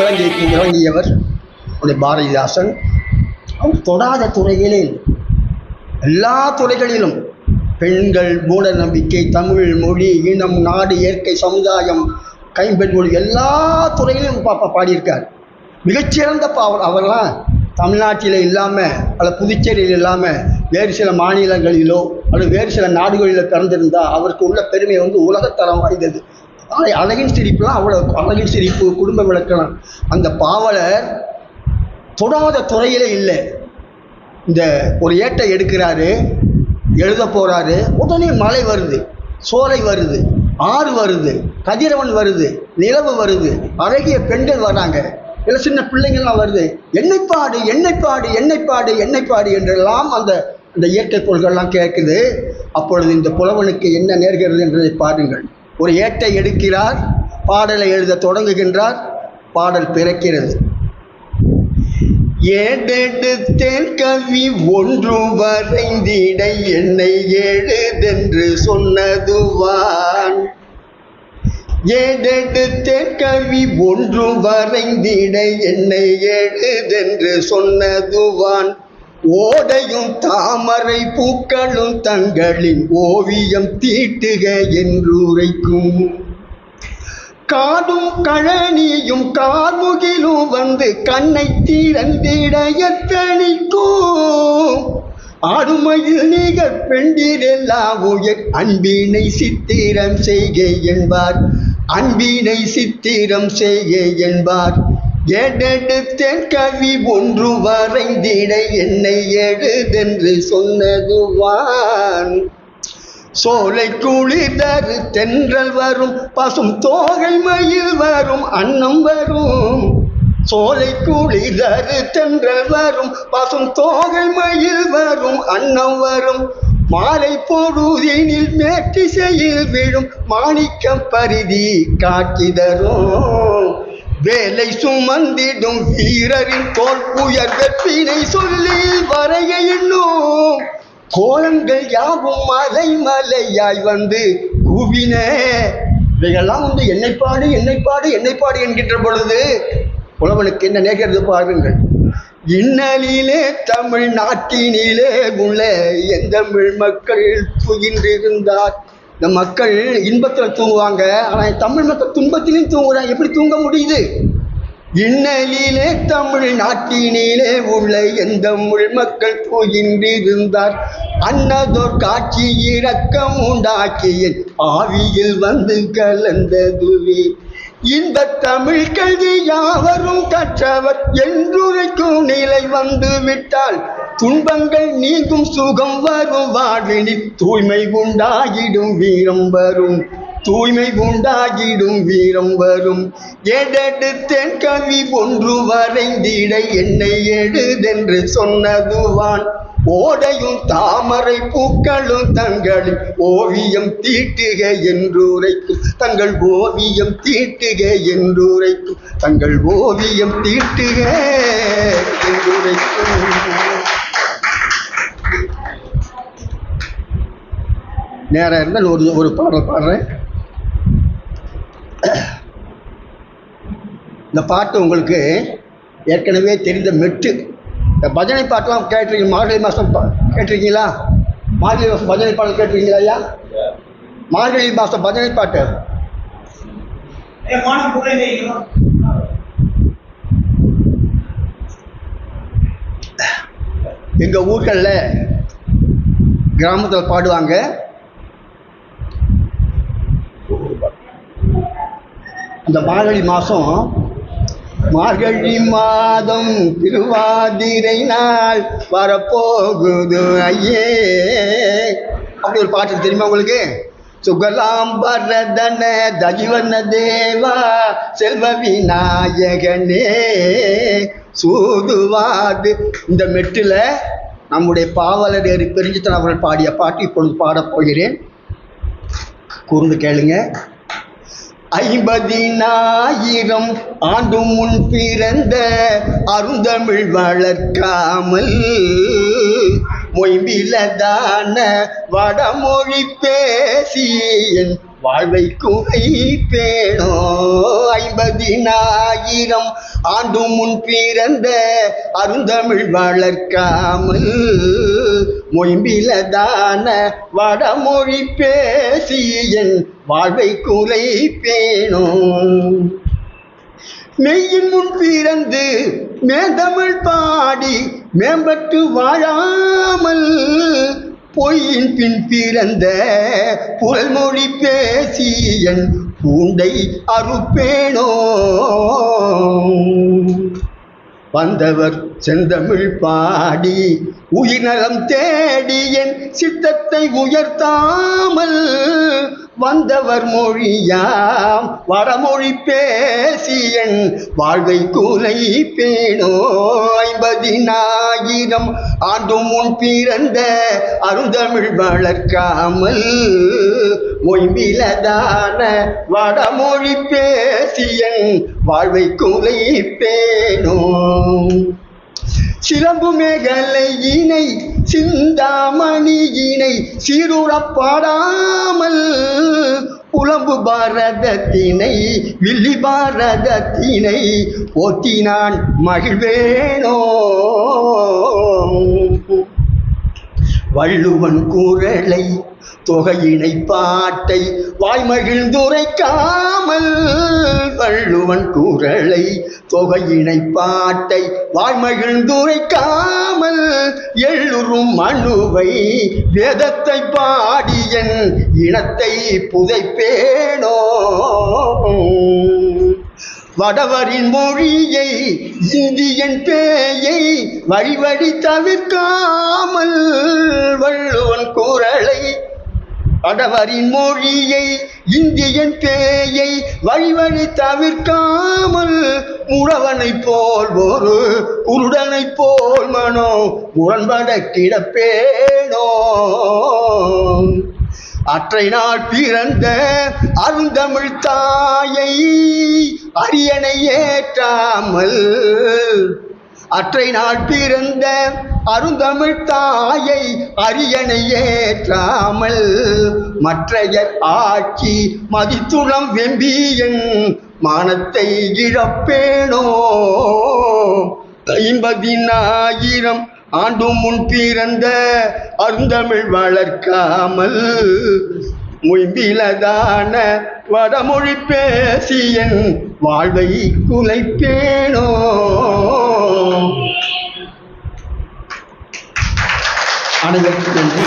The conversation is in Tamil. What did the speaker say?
குழந்தைக்கு இறங்கியவர் உடைய பாரதிதாசன். அவர் தொடாத துறைகளே எல்லா துறைகளிலும் பெண்கள் மூட நம்பிக்கை தமிழ் மொழி இனம் நாடு இயற்கை சமுதாயம் கைம்பெண் மொழி எல்லா துறையிலும் பாப்பா பாடியிருக்கார். மிகச்சிறந்த பாவல் அவர்லாம் தமிழ்நாட்டில் இல்லாமல் அல்லது புதுச்சேரியில் இல்லாமல் வேறு சில மாநிலங்களிலோ அல்லது வேறு சில நாடுகளிலோ பிறந்திருந்தால் அவருக்கு உள்ள பெருமை வந்து உலகத்தரம் வாய்ந்தது அழகின் சிரிப்புலாம் அவ்வளோ அழகின் சிரிப்பு குடும்ப விளக்கலாம் அந்த பாவலர் தொடாத துறையிலே இல்லை. இந்த ஒரு ஏட்டை எடுக்கிறாரு எழுத போகிறாரு உடனே மழை வருது சோலை வருது ஆறு வருது கதிரவன் வருது நிலவு வருது அழகிய பெண்கள் வராங்க. இல்லை சின்ன பிள்ளைங்கள்லாம் வருது. எண்ணெய்ப்பாடு எண்ணெய்ப்பாடு எண்ணெய்ப்பாடு எண்ணெய்ப்பாடு என்றெல்லாம் அந்த அந்த இயற்கை பொருள்கள்லாம் கேட்குது. அப்பொழுது இந்த புலவனுக்கு என்ன நேர்கிறது என்றதை பாருங்கள். ஒரு ஏட்டை எடுக்கிறார் பாடலை எழுத தொடங்குகின்றார் பாடல் பிறக்கிறது. ஏடெடுத்தேன் கவி ஒன்று வரைந்திட என்னை ஏழுதென்று சொன்னதுவான். ஏடெடுத்தேன் கவி ஒன்று வரைந்திட என்னை ஏழுதென்று சொன்னதுவான். ஓடையும் தாமரை பூக்களும் தங்களின் ஓவியம் தீட்டுக என்றுரைக்கும். காடும் கழனியும் கார்முகிலும் வந்து கண்ணை திறந்திட எத்தனிக்கும்? ஆடுமையில் நிகர் பெண்டிரெல்லா உயர் அன்பினை சித்திரம் செய்கை என்பார். அன்பினை சித்திரம் செய்கை என்பார். ஏடெடுத்தேன் கவி ஒன்று வரைந்திட என்னை எழுதென்று சொன்னதுவான். சோலை குளிதரு தென்றல் வரும் பசும் தோகை மயில் வரும் அன்னம் வரும். சோலை குளிதரு தென்றல் வரும் பசும் தோகை மயில் வரும் அன்னம் வரும். மாலை பொழுதினில் மேற்றிசையில் விழும் மாணிக்கம் பரிதி காட்சி தரும். வேலை சுமந்திடும் வீரரின் தோல் புயர் வெற்றினை சொல்லி வரைய எண்ணும். கோலங்கள் யாவும் மலை மலையாய் வந்து குவின. இவைகள்லாம் வந்து என்னைப்பாடு என்னைப்பாடு என்னைப்பாடு என்கின்ற பொழுது புலவனுக்கு என்ன நேர்கிறது பாருங்கள். இன்னலிலே தமிழ் நாட்டினிலே உள்ள எந்தமிழ் மக்கள் துயின்றிருந்தார் இந்த மக்கள் இன்பத்தில் தூங்குவாங்க. ஆனால் தமிழ் மக்கள் துன்பத்திலையும் தூங்குறாங்க. எப்படி தூங்க முடியுது? இன்னலிலே தமிழ் நாட்டினிலே உள்ள எந்த மொழி மக்கள் தூயின்றிருந்தார் அன்னதோர் காட்சி இரக்கம் உண்டாக்கிய ஆவியில் வந்து கலந்ததுவே. இந்த தமிழ் கல்வி யாவரும் கற்றவர் என்றுரைக்கும் நிலை வந்து விட்டால் துன்பங்கள் நீங்கும் சுகம் வரும் வாழ்வினில் தூய்மை உண்டாகிடும் வீரம் வரும். தூய்மை உண்டாகிடும் வீரம் வரும். ஏடெடுத்தேன் கவி ஒன்று வரைந்திட என்னை எடுதென்று சொன்னதுவான். ஓடையும் தாமரை பூக்களும் தங்களின் ஓவியம் தீட்டுக என்றுரைக்கும். தங்கள் ஓவியம் தீட்டுக என்றுரைக்கும். தங்கள் ஓவியம் தீட்டுக என்றுரைக்கும். நேரம் இருந்தால் ஒரு ஒரு பாடல் பாடுறேன். இந்த பாட்டு உங்களுக்கு ஏற்கனவே தெரிந்த மெட்டு. இந்த பஜனை பாட்டெலாம் கேட்டிருக்கீங்க மார்கழி மாதம் கேட்டிருக்கீங்களா? மார்கழி மாதம் பஜனை பாடல் கேட்டிருக்கீங்களா ஐயா? மார்கழி மாதம் பஜனை பாட்டு. எங்கள் ஊர்களில் கிராமத்தில் பாடுவாங்க. இந்த மார்கழி மாதம் மார்கழி மாதம் திருவாதிரை நாள் வரப்போகுது ஐயே. அப்படி ஒரு பாட்டு தெரியுமா உங்களுக்கு? சுகலாம் பரதன தஜிவன தேவா செல்வ விநாயகனே. சூதுவாது. இந்த மெட்டில் நம்முடைய பாவலர் பெருஞ்சித்தன் அவர்கள் பாடிய பாட்டு இப்பொழுது பாடப் போகிறேன். கூர்ந்து கேளுங்க. ஐம்பதினாயிரம் ஆண்டு முன் பிறந்த அருந்தமிழ் வளர்க்காமல் மொய்பிலதான வடமொழி பேசி என் வாழ்வை குறைப்பேனோ ஐம்பது ஆண்டு முன் பிறந்த அருந்தமிழ் வளர்க்காமல் மொயம்பிலதான வடமொழி பேசியன் வாழ்வை வாழ்வை குலைப்பேனும் மெய்யின் முன் பிறந்து மேந்தமிழ் பாடி மேம்பட்டு வாழாமல் பொய்யின் பின் பிறந்த புகழ்மொழி பேசி என் பூண்டை அறுப்பேனோ? வந்தவர் செந்தமிழ் பாடி உயிர்நலம் தேடி என் சித்தத்தை உயர்த்தாமல் வந்தவர் மொழியாம். வடமொழி பேசியன் வாழ்வை கூலை பேணோ. ஐம்பதினாயிரம் ஆண்டு முன் பிறந்த அருந்தமிழ் வளர்க்காமல் மொய்மிலதான வடமொழி பேசியன் வாழ்வை கூலை பேணோ. சிலம்பு மேகலை இணை சிந்தாமணி இணை புலம்பு பாரதத்தினை வில்லி பாரதத்தினை போற்றினான் மகிழ்வேனோ. வள்ளுவன் குரலை தொகையினை பாட்டை வாய்மகிழ்ந்துரைக்காமல் வள்ளுவன் கூறலை தொகையினை பாட்டை வாய்மகிழ்ந்துரைக்காமல் எள்ளுறும் மனுவை வேதத்தை பாடியன் இனத்தை புதைப்பேனோ? வடவரின் மொழியை இந்தியன் பேயை வழிவழி தவிர்க்காமல் வள்ளுவன் குரலை அடவரின் மொழியை இந்தியன் பேயை வழிவழி தவிர்க்காமல் முழவனைப் போல் ஒரு குருடனைப் போல் மனோ முரண்பட கிடப்பேனோ. அற்றை நாள் பிறந்த அருந்தமிழ் தாயை அரியணை ஏற்றாமல் அற்றை நாள் பிறந்த அருந்தமிழ் தாயை அரியணை ஏற்றாமல் மற்றையர் ஆட்சி மதித்துளம் வெம்பியன் மானத்தை இழப்பேனோ? ஐம்பதினாயிரம் ஆண்டு முன் பிறந்த அருந்தமிழ் வளர்க்காமல் மொய்பிலதான வடமொழி பேசியன் வாழ்வை குலைப்பேனோ? அனைவருக்கும் நன்றி.